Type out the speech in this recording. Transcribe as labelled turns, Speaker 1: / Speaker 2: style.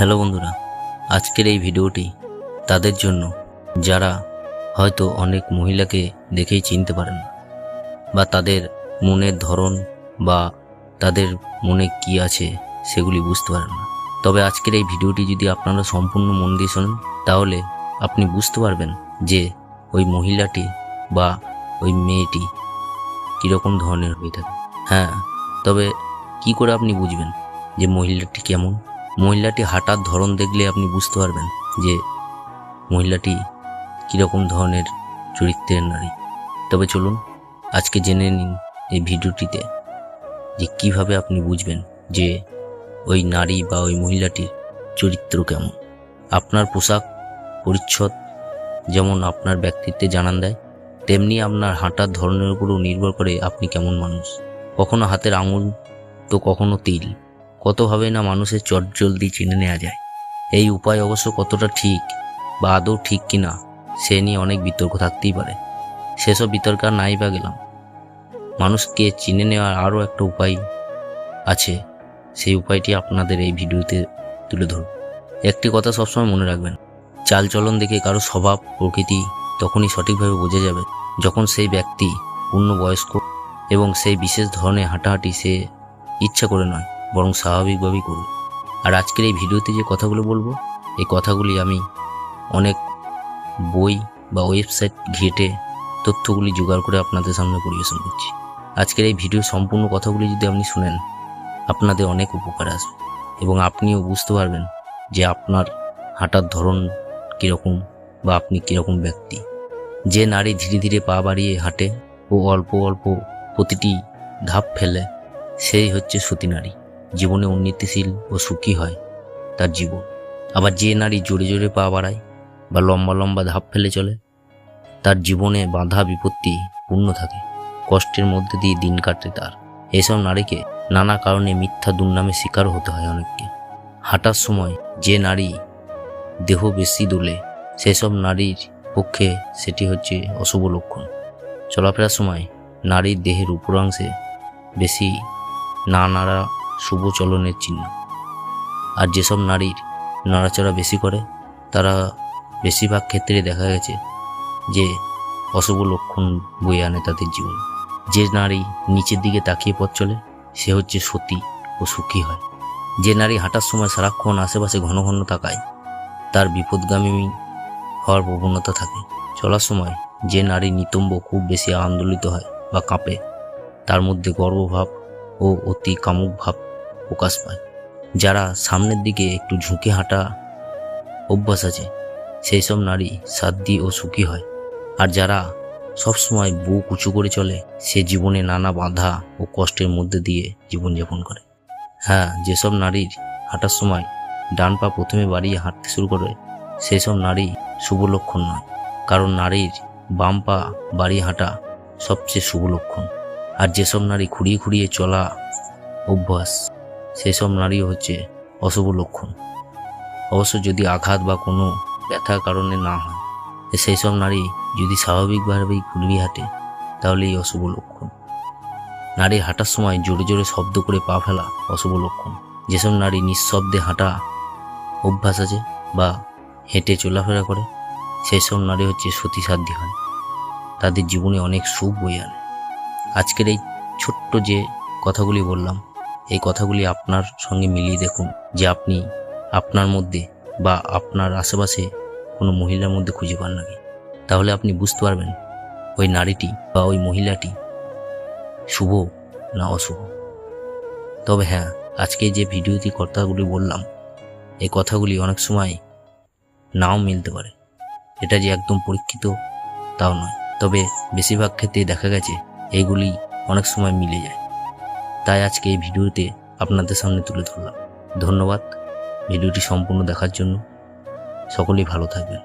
Speaker 1: Hello বন্ধুরা, আজকের এই ভিডিওটি তাদের জন্য যারা হয়তো অনেক মহিলাকে দেখেই চিনতে পারেন না, বা তাদের মনের ধরন বা তাদের মনে কি আছে সেগুলি বুঝতে পারেন না। তবে আজকের এই ভিডিওটি যদি আপনারা সম্পূর্ণ মন দিয়ে শোনেন, তাহলে আপনি বুঝতে পারবেন যে ওই মহিলাটি বা ওই মেয়েটি কীরকম ধরনের হয়ে থাকে। হ্যাঁ তবে কি করে আপনি বুঝবেন যে মহিলাটি কেমন? মহিলাটি হাঁটার ধরন দেখলে আপনি বুঝতে পারবেন যে মহিলাটি কীরকম ধরনের চরিত্রের নারী। তবে চলুন আজকে জেনে নিন এই ভিডিওটিতে যে কীভাবে আপনি বুঝবেন যে ওই নারী বা ওই মহিলাটির চরিত্র কেমন। আপনার পোশাক পরিচ্ছদ যেমন আপনার ব্যক্তিত্বে জানান দেয়, তেমনি আপনার হাঁটার ধরনের উপরও নির্ভর করে আপনি কেমন মানুষ। কখনো হাতের আঙুল তো কখনো তিল। কতভাবে না মানুষের চটজলদি চিনে নেওয়া যায়। এই উপায় অবশ্য কতটা ঠিক বা আদৌ ঠিক কিনা সে নিয়ে অনেক বিতর্ক থাকতেই পারে। সেসব বিতর্ক আর নাই বা গেলাম। মানুষকে চিনে নেওয়ার আরও একটা উপায় আছে। সেই উপায়টি আপনাদের এই ভিডিওতে তুলে ধরব। একটি কথা সবসময় মনে রাখবেন চালচলন দেখে কারও স্বভাব, প্রকৃতি তখনই সঠিকভাবে বোঝা যাবে যখন সেই ব্যক্তি পূর্ণবয়স্ক এবং সেই বিশেষ ধরনের হাঁটাহাঁটি সে ইচ্ছা করে নয়। বরং স্বাভাবিকভাবেই করুন। আর আজকের এই ভিডিওতে যে কথাগুলো বলব, এই কথাগুলি আমি অনেক বই বা ওয়েবসাইট ঘেটে তথ্যগুলি জোগাড় করে আপনাদের সামনে পরিবেশন করছি। আজকের এই ভিডিও সম্পূর্ণ কথাগুলি যদি আপনি শুনেন, আপনাদের অনেক উপকার আসবে এবং আপনিও বুঝতে পারবেন যে আপনার হাঁটার ধরন কীরকম বা আপনি কীরকম ব্যক্তি। যে নারী ধীরে ধীরে পা বাড়িয়ে হাঁটে ও অল্প অল্প প্রতিটি ধাপ ফেলে, সেই হচ্ছে সতী নারী। জীবনে উন্নতিশীল ও সুখী হয় তার জীবন। আবার যে নারী জোরে জোরে পা বাড়ায় বা লম্বা লম্বা ধাপ ফেলে চলে, তার জীবনে বাধা বিপত্তি পূর্ণ থাকে, কষ্টের মধ্যে দিয়ে দিন কাটে তার। এসব নারীকে নানা কারণে মিথ্যা দুর্নামে শিকার হতে হয় অনেককে। হাঁটার সময় যে নারী দেহ বেশি দোলে, সেসব নারীর পক্ষে সেটি হচ্ছে অশুভ লক্ষণ। চলাফেরার সময় নারীর দেহের উপরাংশে বেশি না নাড়া শুভ চলনের চিহ্ন। আর যেসব নারীর নাড়াচড়া বেশি করে, তারা বেশিরভাগ ক্ষেত্রে দেখা গেছে যে অশুভ লক্ষণ বয়ে আনে তাদের জীবন। যে নারী নিচের দিকে তাকিয়ে পথ চলে, সে হচ্ছে সতী ও সুখী হয়। যে নারী হাঁটার সময় সারাক্ষণ আশেপাশে ঘন ঘন তাকায়, তার বিপদগামী হওয়ার প্রবণতা থাকে। চলার সময় যে নারী নিতম্ব খুব বেশি আন্দোলিত হয় বা কাঁপে, তার মধ্যে গর্বভাব ও অতি কামুক ভাব প্রকাশ পায়। যারা সামনের দিকে একটু ঝুঁকে হাঁটা অভ্যাস আছে, সেই সব নারী সাধ্যী ও সুখী হয়। আর যারা সবসময় বুক উঁচু করে চলে, সে জীবনে নানা বাধা ও কষ্টের মধ্যে দিয়ে জীবনযাপন করে। হ্যাঁ যেসব নারীর হাঁটার সময় ডান পা প্রথমে বাড়িয়ে হাঁটতে শুরু করে, সেসব নারী শুভ লক্ষণ নয়। কারণ নারীর বাম পা বাড়িয়ে হাঁটা সবচেয়ে শুভ লক্ষণ। আর যেসব নারী খুঁড়িয়ে খুঁড়িয়ে চলা অভ্যাস সেসব নারী হচ্ছে অশুভ লক্ষণ। অবশ্য যদি আঘাত বা কোনো ব্যথার কারণে না হয় সেই সব নারী যদি স্বাভাবিকভাবেই ঘুরিয়ে হাঁটে, তাহলে এই অশুভ লক্ষণ। নারী হাঁটার সময় জোরে জোরে শব্দ করে পা ফেলা অশুভ লক্ষণ। যেসব নারী নিঃশব্দে হাঁটা অভ্যাস আছে বা হেঁটে চলাফেরা করে সেই সব নারী হচ্ছে সতী সাধ্যী হয়। তাদের জীবনে অনেক সুখ বয়ে আনে। আজকের এই ছোট্ট যে কথাগুলি বললাম এই কথাগুলি আপনার সঙ্গে মিলিয়ে দেখুন যে আপনি আপনার মধ্যে বা আপনার আশেপাশে কোনো মহিলার মধ্যে খুঁজে পান নাকি। তাহলে আপনি বুঝতে পারবেন ওই নারীটি বা ওই মহিলাটি শুভ না অশুভ। তবে হ্যাঁ আজকে যে ভিডিওতে কথাগুলি বললাম এই কথাগুলি অনেক সময় নাও মিলতে পারে। এটা যে একদম পরীক্ষিত তাও নয়। তবে বেশিরভাগ ক্ষেত্রে দেখা গেছে, এইগুলি অনেক সময় মিলে যায়। তাই আজকে এই ভিডিওতে আপনাদের সামনে তুলে ধরলাম। ধন্যবাদ। ভিডিওটি সম্পূর্ণ দেখার জন্য সকলেই ভালো থাকবেন।